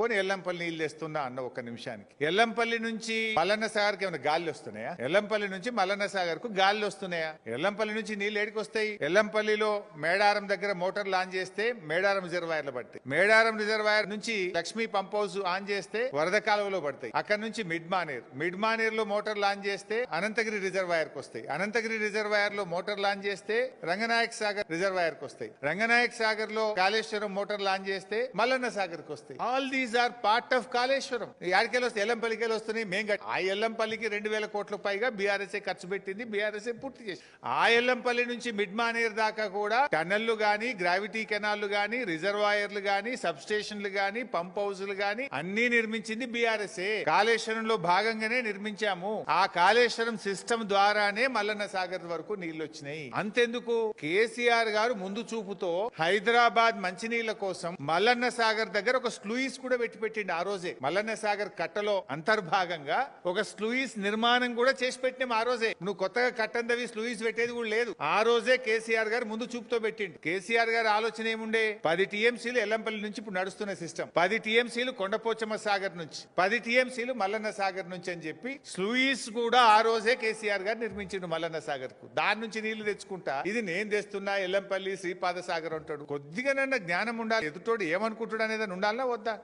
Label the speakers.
Speaker 1: పోనీ ఎల్లంపల్లి నీళ్ళు తెస్తున్నా అన్న ఒక నిమిషానికి. ఎల్లంపల్లి నుంచి మల్లన్న సాగర్కి ఏమైనా గాలి వస్తున్నాయా? ఎల్లంపల్లి నుంచి మల్లన్న సాగర్కు గాలి వస్తున్నాయా? ఎల్లంపల్లి నుంచి నీళ్ళు ఏడికి వస్తాయి? ఎల్లంపల్లిలో మేడారం దగ్గర మోటార్ లాంచ్ చేస్తే మేడారం రిజర్వాయర్లు పడతాయి. మేడారం రిజర్వాయర్ నుంచి లక్ష్మీ పంప్ హౌస్ ఆన్ చేస్తే వరద కాలువలో పడతాయి. అక్కడ నుంచి మిడ్ మానేర్లో మోటార్ లాంచ్ చేస్తే అనంతగిరి రిజర్వాయర్కు వస్తాయి. అనంతగిరి రిజర్వాయర్లో మోటార్ లాంచ్ చేస్తే రంగనాయక్ సాగర్ రిజర్వాయర్కు వస్తాయి. రంగనాయక్ సాగర్లో కాళేశ్వరం మోటార్ లాంచ్ చేస్తే మల్లన్న సాగర్కు వస్తాయి. All these are part of Kaleshwaram యాడికెళ్ళి వస్తే ఎల్లంపల్లికి వస్తున్నాయి మేం ఆ ఎల్లంపల్లికి రెండు వేల కోట్ల పైగా బీఆర్ఎస్ఏ ఖర్చు పెట్టింది బీఆర్ఎస్ఏ పూర్తి చేసి ఆ ఎల్లంపల్లి నుంచి మిడ్ మానేర్ దాకా కూడా టన్నెల్లు గాని గ్రావిటీ కెనాల్లు గాని రిజర్వాయర్లు గాని సబ్ స్టేషన్లు గాని పంప్ హౌస్లు గాని అన్ని నిర్మించింది బీఆర్ఎస్ఏ. కాళేశ్వరంలో భాగంగానే నిర్మించాము. ఆ కాళేశ్వరం సిస్టమ్ ద్వారానే మల్లన్న సాగర్ వరకు నీళ్ళు వచ్చినాయి. అంతెందుకు? కేసీఆర్ గారు ముందు చూపుతో హైదరాబాద్ మంచినీళ్ళ కోసం మల్లన్న సాగర్ దగ్గర ఒక స్లూయిస్ కూడా పెట్టి పెట్టిండు ఆ రోజే. మల్లన్న సాగర్ కట్టలో అంతర్భాగంగా ఒక స్లూయిస్ నిర్మాణం కూడా చేసి పెట్టినాం ఆ రోజే. నువ్వు కొత్తగా కట్టందవి స్లూయిస్ పెట్టేది కూడా లేదు. ఆ రోజే కేసీఆర్ గారు ముందు చూపుతో పెట్టిండు. కేసీఆర్ గారు ఆలోచన ఏముండే? పది టీఎంసీలు ఎల్లంపల్లి నుంచి ఇప్పుడు నడుస్తున్న సిస్టమ్ పది టీఎంసీలు కొండపోచమ్మ సాగర్ నుంచి. పది టీఎంసీలు మల్లన్న సాగర్ నుంచి అని చెప్పి స్లూయిస్ కూడా ఆ రోజే కేసీఆర్ గారు నిర్మించిండు మల్లన్న సాగర్కు దాని నుంచి నీళ్ళు తెచ్చుకుంటా. ఇది నేను తెస్తున్నా ఎల్లంపల్లి శ్రీపాద సాగర్ అంటాడు కొద్దిగానన్నా జ్ఞానం ఉండాలి. ఎదుటోడు ఏమనుకుంటాడు అనేది ఉండాలన్నా వద్దా?